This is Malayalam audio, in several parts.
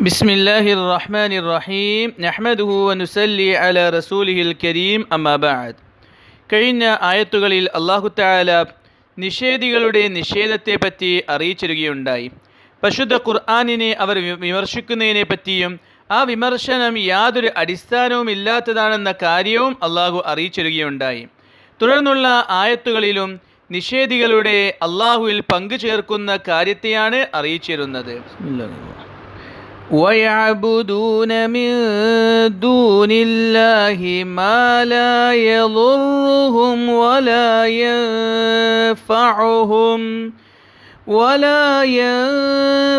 بسم الله الرحمن الرحيم نحمده ونسلي على رسوله الكريم أما بعد കഴിഞ്ഞ ആയത്തുകളിൽ അള്ളാഹു താല നിഷേധികളുടെ നിഷേധത്തെ പറ്റി അറിയിച്ചിരുകയുണ്ടായി പരിശുദ്ധ ഖുർആാനിനെ അവർ വി- വിമർശിക്കുന്നതിനെ പറ്റിയും ആ വിമർശനം യാതൊരു അടിസ്ഥാനവും ഇല്ലാത്തതാണെന്ന കാര്യവും അള്ളാഹു അറിയിച്ചിരുകയുണ്ടായി തുടർന്നുള്ള ആയത്തുകളിലും നിഷേധികളുടെ അള്ളാഹുവിൽ പങ്കു ചേർക്കുന്ന കാര്യത്തെയാണ് അറിയിച്ചിരുന്നത് ويعبدون من دون الله ما لا يضرهم ولا ينفعهم ولا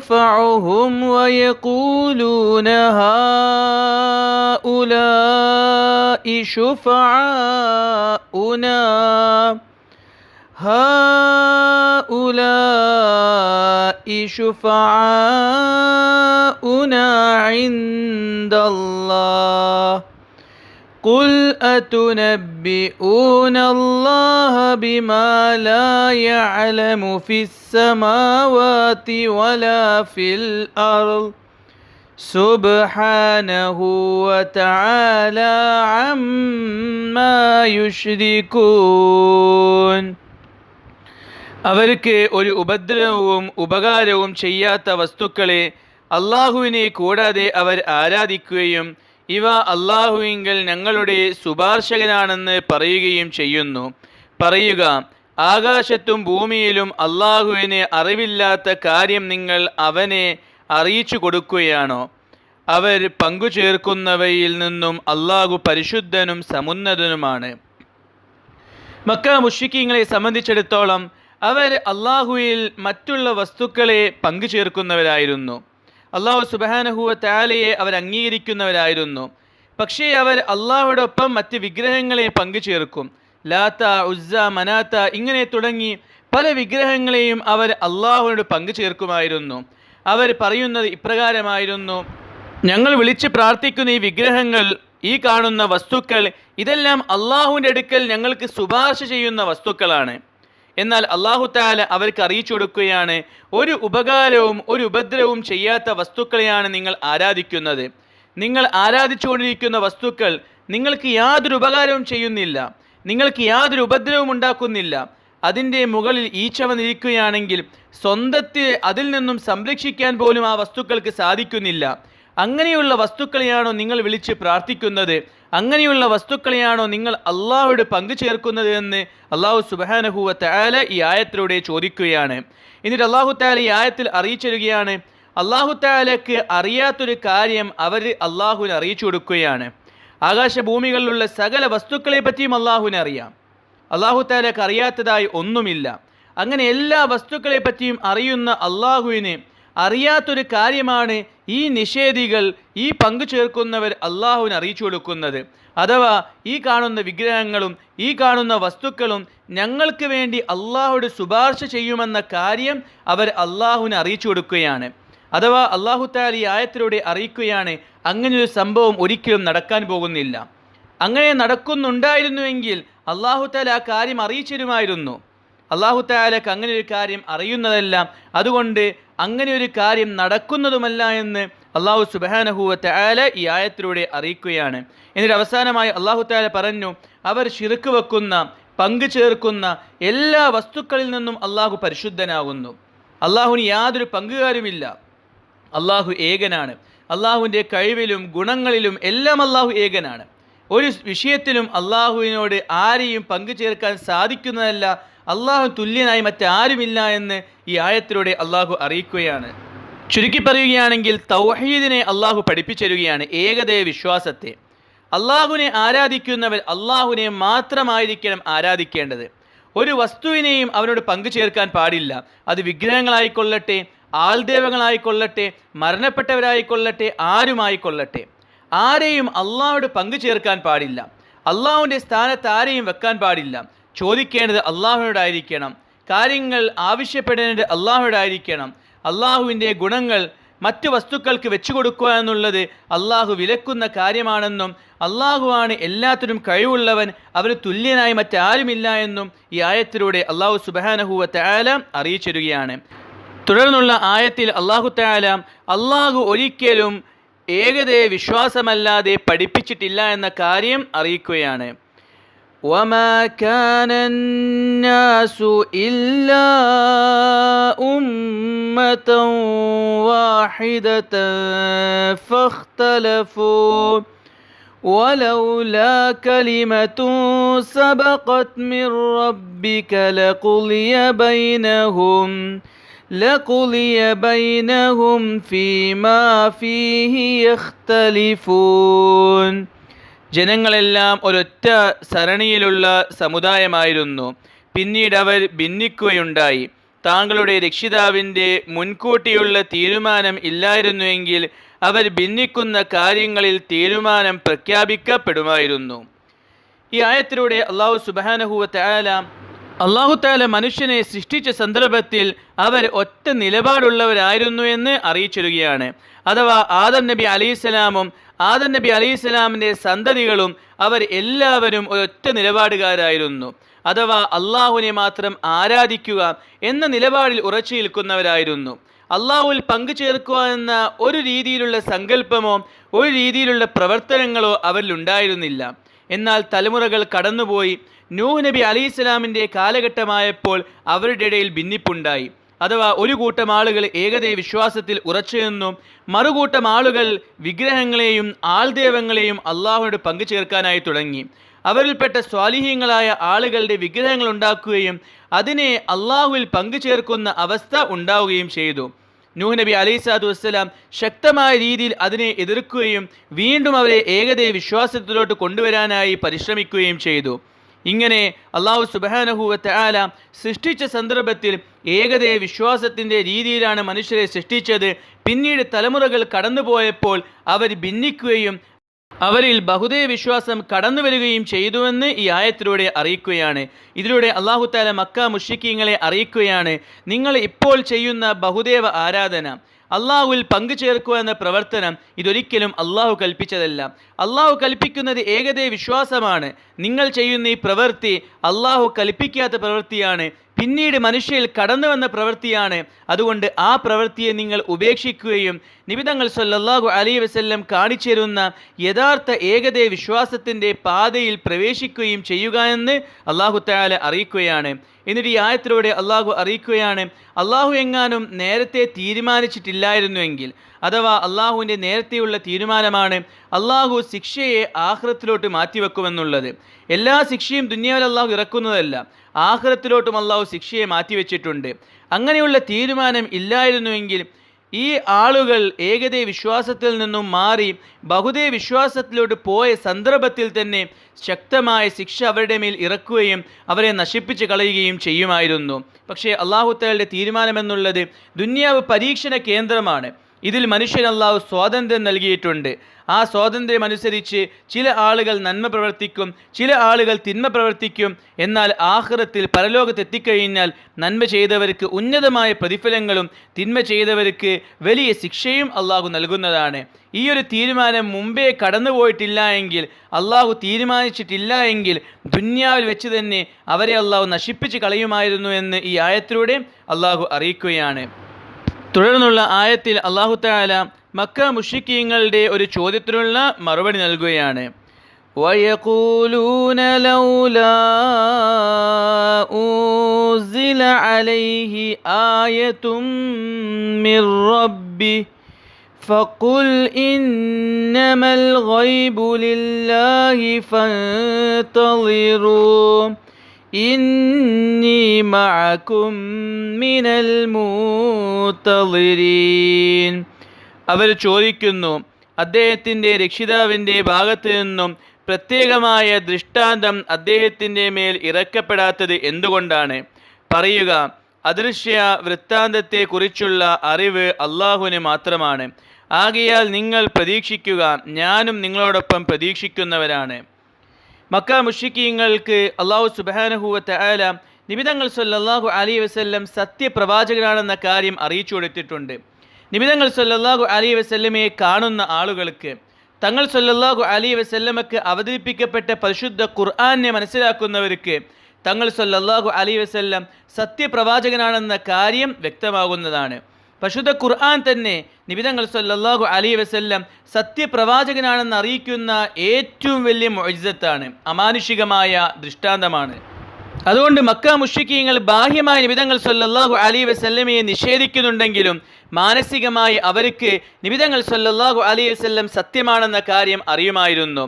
ينفعهم ويقولون هؤلاء شفعاؤنا. هؤلاء شفعاؤنا عند الله. قل أتنبئون الله بما لا يعلم في السماوات ولا في الأرض. سبحانه وتعالى عما يشركون. അവർക്ക് ഒരു ഉപദ്രവവും ഉപകാരവും ചെയ്യാത്ത വസ്തുക്കളെ അള്ളാഹുവിനെ കൂടാതെ അവർ ആരാധിക്കുകയും ഇവ അള്ളാഹുവിങ്കൽ ഞങ്ങളുടെ ശുപാർശകനാണെന്ന് പറയുകയും ചെയ്യുന്നു. പറയുക ആകാശത്തും ഭൂമിയിലും അള്ളാഹുവിനെ അറിവില്ലാത്ത കാര്യം നിങ്ങൾ അവനെ അറിയിച്ചു കൊടുക്കുകയാണോ? അവർ പങ്കുചേർക്കുന്നവയിൽ നിന്നും അള്ളാഹു പരിശുദ്ധനും സമുന്നതനുമാണ്. മക്ക മുഷിക്കിങ്ങളെ സംബന്ധിച്ചിടത്തോളം അവർ അള്ളാഹുവിൽ മറ്റുള്ള വസ്തുക്കളെ പങ്കുചേർക്കുന്നവരായിരുന്നു. അള്ളാഹു സുബാനഹുവ താലയെ അവർ അംഗീകരിക്കുന്നവരായിരുന്നു. പക്ഷേ അവർ അള്ളാഹുവിടൊപ്പം മറ്റ് വിഗ്രഹങ്ങളെ പങ്കുചേർക്കും. ലാത്ത ഉസ്സ മനാത്ത ഇങ്ങനെ തുടങ്ങി പല വിഗ്രഹങ്ങളെയും അവർ അള്ളാഹുവിനോട് പങ്കുചേർക്കുമായിരുന്നു. അവർ പറയുന്നത് ഇപ്രകാരമായിരുന്നു. ഞങ്ങൾ വിളിച്ച് പ്രാർത്ഥിക്കുന്ന ഈ വിഗ്രഹങ്ങൾ ഈ കാണുന്ന വസ്തുക്കൾ ഇതെല്ലാം അള്ളാഹുവിന്റെ അടുക്കൽ ഞങ്ങൾക്ക് ശുപാർശ ചെയ്യുന്ന വസ്തുക്കളാണ്. എന്നാൽ അള്ളാഹു താല അവർക്ക് അറിയിച്ചു കൊടുക്കുകയാണ് ഒരു ഉപകാരവും ഒരു ഉപദ്രവവും ചെയ്യാത്ത വസ്തുക്കളെയാണ് നിങ്ങൾ ആരാധിക്കുന്നത്. നിങ്ങൾ ആരാധിച്ചുകൊണ്ടിരിക്കുന്ന വസ്തുക്കൾ നിങ്ങൾക്ക് യാതൊരു ഉപകാരവും ചെയ്യുന്നില്ല നിങ്ങൾക്ക് യാതൊരു ഉപദ്രവവും ഉണ്ടാക്കുന്നില്ല. അതിന്റെ മുകളിൽ ഈച്ച വന്നിരിക്കുകയാണെങ്കിൽ സ്വന്തത്തെ അതിൽ നിന്നും സംരക്ഷിക്കാൻ പോലും ആ വസ്തുക്കൾക്ക് സാധിക്കുന്നില്ല. അങ്ങനെയുള്ള വസ്തുക്കളെയാണോ നിങ്ങൾ വിളിച്ച് പ്രാർത്ഥിക്കുന്നത്? അങ്ങനെയുള്ള വസ്തുക്കളെയാണോ നിങ്ങൾ അള്ളാഹുവിടെ പങ്കു ചേർക്കുന്നത് എന്ന് അള്ളാഹു സുബാനഹുവ ആല ഈ ആയത്തിലൂടെ ചോദിക്കുകയാണ്. എന്നിട്ട് അള്ളാഹു താല ഈ ആയത്തിൽ അറിയിച്ചിരുകയാണ് അള്ളാഹു താലക്ക് അറിയാത്തൊരു കാര്യം അവർ അള്ളാഹുവിനെ അറിയിച്ചു കൊടുക്കുകയാണ്. ആകാശഭൂമികളിലുള്ള സകല വസ്തുക്കളെ പറ്റിയും അള്ളാഹുവിനെ അറിയാം. അള്ളാഹു താലക്ക് അറിയാത്തതായി ഒന്നുമില്ല. അങ്ങനെ എല്ലാ വസ്തുക്കളെ പറ്റിയും അറിയുന്ന അള്ളാഹുവിന് അറിയാത്തൊരു കാര്യമാണ് ഈ നിഷേധികൾ ഈ പങ്കു ചേർക്കുന്നവർ അള്ളാഹുവിന് അറിയിച്ചു കൊടുക്കുന്നത്. അഥവാ ഈ കാണുന്ന വിഗ്രഹങ്ങളും ഈ കാണുന്ന വസ്തുക്കളും ഞങ്ങൾക്ക് വേണ്ടി അള്ളാഹുടെ ശുപാർശ ചെയ്യുമെന്ന കാര്യം അവർ അള്ളാഹുവിന് അറിയിച്ചു കൊടുക്കുകയാണ്. അഥവാ അള്ളാഹു താല ഈ ആയത്തിലൂടെ അറിയിക്കുകയാണ് അങ്ങനെയൊരു സംഭവം ഒരിക്കലും നടക്കാൻ പോകുന്നില്ല. അങ്ങനെ നടക്കുന്നുണ്ടായിരുന്നുവെങ്കിൽ അള്ളാഹു താല ആ കാര്യം അറിയിച്ചിരുമായിരുന്നു. അള്ളാഹു താലക്ക് അങ്ങനെ ഒരു കാര്യം അറിയുന്നതെല്ലാം അതുകൊണ്ട് അങ്ങനെ ഒരു കാര്യം നടക്കുന്നതുമല്ല എന്ന് അള്ളാഹു സുബാനഹുവ താല ഈ ആയത്തിലൂടെ അറിയിക്കുകയാണ്. എന്നിട്ട് അവസാനമായി അള്ളാഹു താല പറഞ്ഞു അവർ ശിറുക്ക് വെക്കുന്ന പങ്കു ചേർക്കുന്ന എല്ലാ വസ്തുക്കളിൽ നിന്നും അള്ളാഹു പരിശുദ്ധനാകുന്നു. അള്ളാഹുവിന് യാതൊരു പങ്കുകാരുമില്ല. അള്ളാഹു ഏകനാണ്. അള്ളാഹുവിന്റെ കഴിവിലും ഗുണങ്ങളിലും എല്ലാം അള്ളാഹു ഏകനാണ്. ഒരു വിഷയത്തിലും അള്ളാഹുവിനോട് ആരെയും പങ്കു ചേർക്കാൻ സാധിക്കുന്നതല്ല അള്ളാഹു തുല്യനായി മറ്റാരുമില്ല എന്ന് ഈ ആയത്തിലൂടെ അള്ളാഹു അറിയിക്കുകയാണ്. ചുരുക്കി പറയുകയാണെങ്കിൽ തൗഹീദിനെ അള്ളാഹു പഠിപ്പിച്ചിരുകയാണ് ഏകദയ വിശ്വാസത്തെ. അള്ളാഹുവിനെ ആരാധിക്കുന്നവർ അള്ളാഹുവിനെ മാത്രമായിരിക്കണം ആരാധിക്കേണ്ടത്. ഒരു വസ്തുവിനെയും അവനോട് പങ്കു ചേർക്കാൻ പാടില്ല. അത് വിഗ്രഹങ്ങളായിക്കൊള്ളട്ടെ ആൾദേവങ്ങളായിക്കൊള്ളട്ടെ മരണപ്പെട്ടവരായിക്കൊള്ളട്ടെ ആരുമായിക്കൊള്ളട്ടെ. ആരെയും അള്ളാഹോട് പങ്കു ചേർക്കാൻ പാടില്ല. അള്ളാഹുവിന്റെ സ്ഥാനത്ത് ആരെയും വെക്കാൻ പാടില്ല. ചോദിക്കേണ്ടത് അള്ളാഹുവിനോടായിരിക്കണം. കാര്യങ്ങൾ ആവശ്യപ്പെടേണ്ടത് അള്ളാഹുവിനോടായിരിക്കണം. അള്ളാഹുവിന്റെ ഗുണങ്ങൾ മറ്റ് വസ്തുക്കൾക്ക് വെച്ചു കൊടുക്കുക എന്നുള്ളത് അള്ളാഹു വിലക്കുന്ന കാര്യമാണെന്നും അള്ളാഹുവാണ് എല്ലാത്തിനും കഴിവുള്ളവൻ അവന് തുല്യനായി മറ്റാരുമില്ല എന്നും ഈ ആയത്തിലൂടെ അള്ളാഹു സുബാനഹുവ തയാല അറിയിച്ചിരുകയാണ് തുടർന്നുള്ള ആയത്തിൽ അള്ളാഹു തയാല അള്ളാഹു ഒരിക്കലും ഏകതയെ വിശ്വാസമല്ലാതെ പഠിപ്പിച്ചിട്ടില്ല എന്ന കാര്യം അറിയിക്കുകയാണ്. وما كان الناس إلا أمة واحدة فاختلفوا ولولا كلمة سبقت من ربك لقضي بينهم لقضي بينهم فيما فيه يختلفون ജനങ്ങളെല്ലാം ഒരൊറ്റ സരണിയിലുള്ള സമുദായമായിരുന്നു. പിന്നീട് അവർ ഭിന്നിക്കുകയുണ്ടായി. താങ്കളുടെ രക്ഷിതാവിന്റെ മുൻകൂട്ടിയുള്ള തീരുമാനം ഇല്ലായിരുന്നുവെങ്കിൽ അവർ ഭിന്നിക്കുന്ന കാര്യങ്ങളിൽ തീരുമാനം പ്രഖ്യാപിക്കപ്പെടുമായിരുന്നു. ഈ ആയത്തിലൂടെ അള്ളാഹു സുബാനഹുവ തയാല അള്ളാഹു താല മനുഷ്യനെ സൃഷ്ടിച്ച സന്ദർഭത്തിൽ അവർ ഒറ്റ നിലപാടുള്ളവരായിരുന്നു എന്ന് അറിയിച്ചിരുകയാണ് അഥവാ ആദം നബി അലൈഹിസ്സലാമും ആദം നബി അലി ഇസ്ലാമിന്റെ സന്തതികളും അവർ എല്ലാവരും ഒരൊറ്റ നിലപാടുകാരായിരുന്നു. അഥവാ അള്ളാഹുവിനെ മാത്രം ആരാധിക്കുക എന്ന നിലപാടിൽ ഉറച്ചു നിൽക്കുന്നവരായിരുന്നു. അള്ളാഹുവിൽ പങ്കു ചേർക്കുക എന്ന ഒരു രീതിയിലുള്ള സങ്കല്പമോ ഒരു രീതിയിലുള്ള പ്രവർത്തനങ്ങളോ അവരിൽ ഉണ്ടായിരുന്നില്ല എന്നാൽ തലമുറകൾ കടന്നുപോയി. നൂഹ് നബി അലി ഇസ്ലാമിന്റെ കാലഘട്ടമായപ്പോൾ അവരുടെ ഇടയിൽ ഭിന്നിപ്പുണ്ടായി. അഥവാ ഒരു കൂട്ടം ആളുകൾ ഏകദൈവ വിശ്വാസത്തിൽ ഉറച്ചു നിന്നും മറുകൂട്ടം ആളുകൾ വിഗ്രഹങ്ങളെയും ആൾദേവങ്ങളെയും അള്ളാഹുനോട് പങ്കു ചേർക്കാനായി തുടങ്ങി. അവരിൽപ്പെട്ട സ്വാലിഹ്യങ്ങളായ ആളുകളുടെ വിഗ്രഹങ്ങൾ ഉണ്ടാക്കുകയും അതിനെ അള്ളാഹുവിൽ പങ്കു ചേർക്കുന്ന അവസ്ഥ ഉണ്ടാവുകയും ചെയ്തു. നൂഹ് നബി സ്വലാത്തു വസ്സലാം ശക്തമായ രീതിയിൽ അതിനെ എതിർക്കുകയും വീണ്ടും അവരെ ഏകദൈവ വിശ്വാസത്തിലോട്ട് കൊണ്ടുവരാനായി പരിശ്രമിക്കുകയും ചെയ്തു. ഇങ്ങനെ അള്ളാഹു സുബാനഹുവത്ത് ആല സൃഷ്ടിച്ച സന്ദർഭത്തിൽ ഏകതയെ വിശ്വാസത്തിന്റെ രീതിയിലാണ് മനുഷ്യരെ സൃഷ്ടിച്ചത്. പിന്നീട് തലമുറകൾ കടന്നുപോയപ്പോൾ അവർ ഭിന്നിക്കുകയും അവരിൽ ബഹുദൈവ വിശ്വാസം കടന്നു വരികയും ചെയ്തുവെന്ന് ഈ ആയത്തിലൂടെ അറിയിക്കുകയാണ്. ഇതിലൂടെ അള്ളാഹു താല മക്ക മുഷിക്കീങ്ങളെ അറിയിക്കുകയാണ്. നിങ്ങൾ ഇപ്പോൾ ചെയ്യുന്ന ബഹുദേവ ആരാധന അള്ളാഹുവിൽ പങ്കു ചേർക്കുക എന്ന പ്രവർത്തനം ഇതൊരിക്കലും അള്ളാഹു കൽപ്പിച്ചതല്ല. അള്ളാഹു കൽപ്പിക്കുന്നത് ഏകദേ വിശ്വാസമാണ്. നിങ്ങൾ ചെയ്യുന്ന ഈ പ്രവൃത്തി അള്ളാഹു കൽപ്പിക്കാത്ത പ്രവൃത്തിയാണ്. പിന്നീട് മനുഷ്യയിൽ കടന്നു വന്ന പ്രവൃത്തിയാണ്. അതുകൊണ്ട് ആ പ്രവൃത്തിയെ നിങ്ങൾ ഉപേക്ഷിക്കുകയും നിബിതങ്ങൾ സല്ലല്ലാഹു അലൈഹി വസല്ലം കാണിച്ചിരുന്ന യഥാർത്ഥ ഏകദൈവ വിശ്വാസത്തിന്റെ പാതയിൽ പ്രവേശിക്കുകയും ചെയ്യുക എന്ന് അള്ളാഹു താല അറിയിക്കുകയാണ്. എന്നിട്ട് ഈ ആയത്തിലൂടെ അള്ളാഹു അറിയിക്കുകയാണ് അള്ളാഹു എങ്ങാനും നേരത്തെ തീരുമാനിച്ചിട്ടില്ലായിരുന്നുവെങ്കിൽ അഥവാ അള്ളാഹുവിന്റെ നേരത്തെയുള്ള തീരുമാനമാണ് അള്ളാഹു ശിക്ഷയെ ആഹ്റത്തിലോട്ട് മാറ്റിവെക്കുമെന്നുള്ളത്. എല്ലാ ശിക്ഷയും ദുന്യാവിൽ അള്ളാഹു ഇറക്കുന്നതല്ല ആഹ്റത്തിലോട്ടും അള്ളാഹു ശിക്ഷയെ മാറ്റിവെച്ചിട്ടുണ്ട്. അങ്ങനെയുള്ള തീരുമാനം ഇല്ലായിരുന്നുവെങ്കിൽ ഈ ആളുകൾ ഏകദേ വിശ്വാസത്തിൽ നിന്നും മാറി ബഹുദേ വിശ്വാസത്തിലോട്ട് പോയ സന്ദർഭത്തിൽ തന്നെ ശക്തമായ ശിക്ഷ അവരുടെ മേൽ ഇറക്കുകയും അവരെ നശിപ്പിച്ച് കളയുകയും ചെയ്യുമായിരുന്നു. പക്ഷേ അള്ളാഹുത്തലയുടെ തീരുമാനമെന്നുള്ളത് ദുന്യാവ് പരീക്ഷണ കേന്ദ്രമാണ്. ഇതിൽ മനുഷ്യൻ അള്ളാഹു സ്വാതന്ത്ര്യം നൽകിയിട്ടുണ്ട്. ആ സ്വാതന്ത്ര്യം അനുസരിച്ച് ചില ആളുകൾ നന്മ പ്രവർത്തിക്കും ചില ആളുകൾ തിന്മ പ്രവർത്തിക്കും. എന്നാൽ ആഹ്റത്തിൽ പരലോകത്തെത്തിക്കഴിഞ്ഞാൽ നന്മ ചെയ്തവർക്ക് ഉന്നതമായ പ്രതിഫലങ്ങളും തിന്മ ചെയ്തവർക്ക് വലിയ ശിക്ഷയും അള്ളാഹു നൽകുന്നതാണ്. ഈ ഒരു തീരുമാനം മുമ്പേ കടന്നുപോയിട്ടില്ല എങ്കിൽ അള്ളാഹു തീരുമാനിച്ചിട്ടില്ല എങ്കിൽ ദുന്യാവിൽ വെച്ച് തന്നെ അവരെ അള്ളാഹു നശിപ്പിച്ച് കളയുമായിരുന്നു എന്ന് ഈ ആയത്തിലൂടെ അള്ളാഹു അറിയിക്കുകയാണ്. തുടർന്നുള്ള ആയത്തിൽ അള്ളാഹു താല മക്ക മുഷിക്കീങ്ങളുടെ ഒരു ചോദ്യത്തിനുള്ള മറുപടി നൽകുകയാണ് ويقولون لولا أنزل عليه آية من ربه فقل إنما الغيب لله فانتظروا إني معكم من المنتظرين അവർ ചോദിക്കുന്നു അദ്ദേഹത്തിൻ്റെ രക്ഷിതാവിൻ്റെ ഭാഗത്ത് നിന്നും പ്രത്യേകമായ ദൃഷ്ടാന്തം അദ്ദേഹത്തിൻ്റെ മേൽ ഇറക്കപ്പെടാത്തത് എന്തുകൊണ്ടാണ് പറയുക അദൃശ്യ വൃത്താന്തത്തെക്കുറിച്ചുള്ള അറിവ് അള്ളാഹുവിന് മാത്രമാണ് ആകയാൽ നിങ്ങൾ പ്രതീക്ഷിക്കുക ഞാനും നിങ്ങളോടൊപ്പം പ്രതീക്ഷിക്കുന്നവരാണ് മക്ക മുഷിക്കീങ്ങൾക്ക് അള്ളാഹു സുബാനഹുവത്തെ ആല നിബിതങ്ങൾ സല്ലാഹു അലി വസ്ല്ലം സത്യപ്രവാചകനാണെന്ന കാര്യം അറിയിച്ചു കൊടുത്തിട്ടുണ്ട്. നിബിതങ്ങൾ സല്ലാഹു അലി വസ്ല്ലമയെ കാണുന്ന ആളുകൾക്ക് തങ്ങൾ സല്ലാഹു അലി വസ്ല്ലമക്ക് അവതരിപ്പിക്കപ്പെട്ട പരിശുദ്ധ ഖുർആാനെ മനസ്സിലാക്കുന്നവർക്ക് തങ്ങൾ സല്ലാഹു അലി വസ്ല്ലം സത്യപ്രവാചകനാണെന്ന കാര്യം വ്യക്തമാകുന്നതാണ്. പശുദ്ധ ഖുർആൻ തന്നെ നിബിതങ്ങൾ സല്ലാഹു അലി വസ്ല്ലം സത്യപ്രവാചകനാണെന്ന് അറിയിക്കുന്ന ഏറ്റവും വലിയ മൊഴിജത്താണ് അമാനുഷികമായ ദൃഷ്ടാന്തമാണ്. അതുകൊണ്ട് മക്ക മുഷിക്കീങ്ങൾ ബാഹ്യമായ നിബിതങ്ങൾ സല്ലല്ലാഹു അലി വസ്ല്ലമയെ നിഷേധിക്കുന്നുണ്ടെങ്കിലും മാനസികമായി അവർക്ക് നിബിതങ്ങൾ സല്ലല്ലാഹു അലി വസ്ല്ലം സത്യമാണെന്ന കാര്യം അറിയുമായിരുന്നു.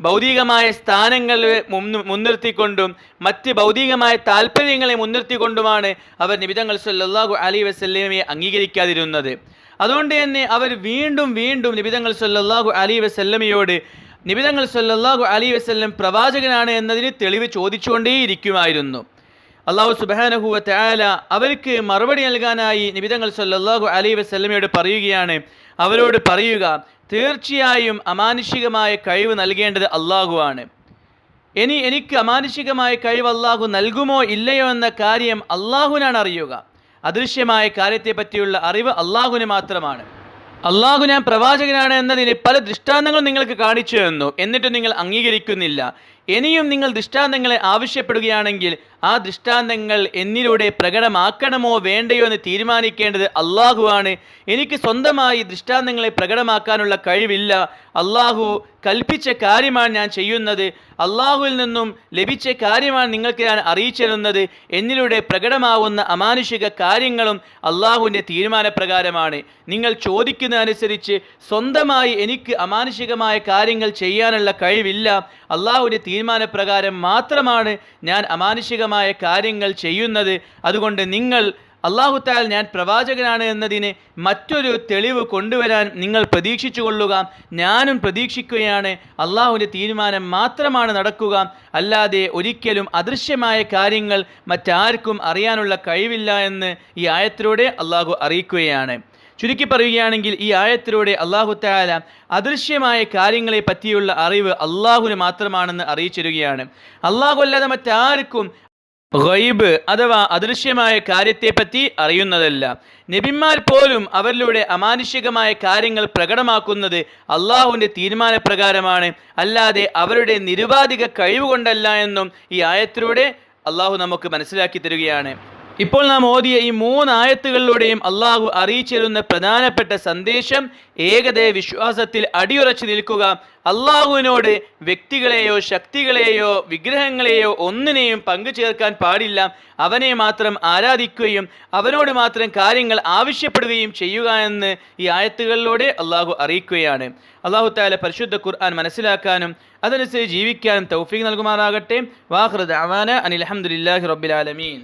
ഭൗതികമായ സ്ഥാനങ്ങളെ മുൻ- മുൻനിർത്തിക്കൊണ്ടും മറ്റ് ഭൗതികമായ താല്പര്യങ്ങളെ മുൻനിർത്തിക്കൊണ്ടുമാണ് അവർ നിബിതങ്ങൾ സല്ലാഹു അലി വസല്ലമയെ അംഗീകരിക്കാതിരുന്നത്. അതുകൊണ്ട് തന്നെ അവർ വീണ്ടും വീണ്ടും നിബിതങ്ങൾ സല്ലാഹു അലി വസല്ലമയോട് നിബിതങ്ങൾ സല്ലാഹു അലി വസല്ലം പ്രവാചകനാണ് എന്നതിന് തെളിവ് ചോദിച്ചുകൊണ്ടേയിരിക്കുമായിരുന്നു. അള്ളാഹു സുബാനഹുവ തആല അവർക്ക് മറുപടി നൽകാനായി നിബിതങ്ങൾ സല്ലാഹു അലി വസല്ലമയോട് പറയുകയാണ് അവരോട് പറയുക തീർച്ചയായും അമാനുഷികമായ കഴിവ് നൽകേണ്ടത് അള്ളാഹുവാണ് ഇനി എനിക്ക് അമാനുഷികമായ കഴിവ് അള്ളാഹു നൽകുമോ ഇല്ലയോ എന്ന കാര്യം അള്ളാഹുവിനാണ് അറിയുക. അദൃശ്യമായ കാര്യത്തെ പറ്റിയുള്ള അറിവ് അള്ളാഹുവിന് മാത്രമാണ്. അള്ളാഹു ഞാൻ പ്രവാചകനാണ് എന്നതിന് പല ദൃഷ്ടാന്തങ്ങളും നിങ്ങൾക്ക് കാണിച്ചു തന്നു. എന്നിട്ട് നിങ്ങൾ അംഗീകരിക്കുന്നില്ല. ഇനിയും നിങ്ങൾ ദൃഷ്ടാന്തങ്ങളെ ആവശ്യപ്പെടുകയാണെങ്കിൽ ആ ദൃഷ്ടാന്തങ്ങൾ എന്നിലൂടെ പ്രകടമാക്കണമോ വേണ്ടയോ എന്ന് തീരുമാനിക്കേണ്ടത് അള്ളാഹുവാണ് എനിക്ക് സ്വന്തമായി ദൃഷ്ടാന്തങ്ങളെ പ്രകടമാക്കാനുള്ള കഴിവില്ല. അള്ളാഹു കൽപ്പിച്ച കാര്യമാണ് ഞാൻ ചെയ്യുന്നത്. അള്ളാഹുവിൽ നിന്നും ലഭിച്ച കാര്യമാണ് നിങ്ങൾക്ക് ഞാൻ അറിയിച്ചിരുന്നത് എന്നിലൂടെ പ്രകടമാവുന്ന അമാനുഷിക കാര്യങ്ങളും അള്ളാഹുവിന്റെ തീരുമാനപ്രകാരമാണ്. നിങ്ങൾ ചോദിക്കുന്നതനുസരിച്ച് സ്വന്തമായി എനിക്ക് അമാനുഷികമായ കാര്യങ്ങൾ ചെയ്യാനുള്ള കഴിവില്ല. അള്ളാഹുവിന്റെ തീരുമാനപ്രകാരം മാത്രമാണ് ഞാൻ അമാനുഷികമായ കാര്യങ്ങൾ ചെയ്യുന്നത്. അതുകൊണ്ട് നിങ്ങൾ അള്ളാഹു താൽ ഞാൻ പ്രവാചകനാണ് എന്നതിന് മറ്റൊരു തെളിവ് കൊണ്ടുവരാൻ നിങ്ങൾ പ്രതീക്ഷിച്ചു കൊള്ളുക ഞാനും പ്രതീക്ഷിക്കുകയാണ് അള്ളാഹുവിന്റെ തീരുമാനം മാത്രമാണ് നടക്കുക. അല്ലാതെ ഒരിക്കലും അദൃശ്യമായ കാര്യങ്ങൾ മറ്റാർക്കും അറിയാനുള്ള കഴിവില്ല എന്ന് ഈ ആയത്തിലൂടെ അള്ളാഹു അറിയിക്കുകയാണ്. ചുരുക്കി പറയുകയാണെങ്കിൽ ഈ ആയത്തിലൂടെ അള്ളാഹു താല അദൃശ്യമായ കാര്യങ്ങളെ പറ്റിയുള്ള അറിവ് അള്ളാഹുവിന് മാത്രമാണെന്ന് അറിയിച്ചിരുകയാണ് അള്ളാഹു അല്ലാതെ മറ്റാർക്കും ഗൈബ് അഥവാ അദൃശ്യമായ കാര്യത്തെപ്പറ്റി അറിയുന്നതല്ല. നബിന്മാർ പോലും അവരിലൂടെ അമാനുഷികമായ കാര്യങ്ങൾ പ്രകടമാക്കുന്നത് അള്ളാഹുവിന്റെ തീരുമാനപ്രകാരമാണ്. അല്ലാതെ അവരുടെ നിരുപാധിക കഴിവ് കൊണ്ടല്ല എന്നും ഈ ആയത്തിലൂടെ അള്ളാഹു നമുക്ക് മനസ്സിലാക്കി തരികയാണ്. ഇപ്പോൾ നാം ഓതിയ ഈ മൂന്നായത്തുകളിലൂടെയും അള്ളാഹു അറിയിച്ചിരുന്ന പ്രധാനപ്പെട്ട സന്ദേശം ഏകതയ വിശ്വാസത്തിൽ അടിയുറച്ചു നിൽക്കുക. അള്ളാഹുവിനോട് വ്യക്തികളെയോ ശക്തികളെയോ വിഗ്രഹങ്ങളെയോ ഒന്നിനെയും പങ്കുചേർക്കാൻ പാടില്ല. അവനെ മാത്രം ആരാധിക്കുകയും അവനോട് മാത്രം കാര്യങ്ങൾ ആവശ്യപ്പെടുകയും ചെയ്യുക എന്ന് ഈ ആയത്തുകളിലൂടെ അള്ളാഹു അറിയിക്കുകയാണ്. അള്ളാഹു താല പരിശുദ്ധ ഖുർആൻ മനസ്സിലാക്കാനും അതനുസരിച്ച് ജീവിക്കാനും തൗഫീഖ് നൽകുമാറാകട്ടെ. വാഹൃദ് അവാന അനിൽ അഹമ്മദില്ലാഹി റബ്ബിൽ ആലമീൻ.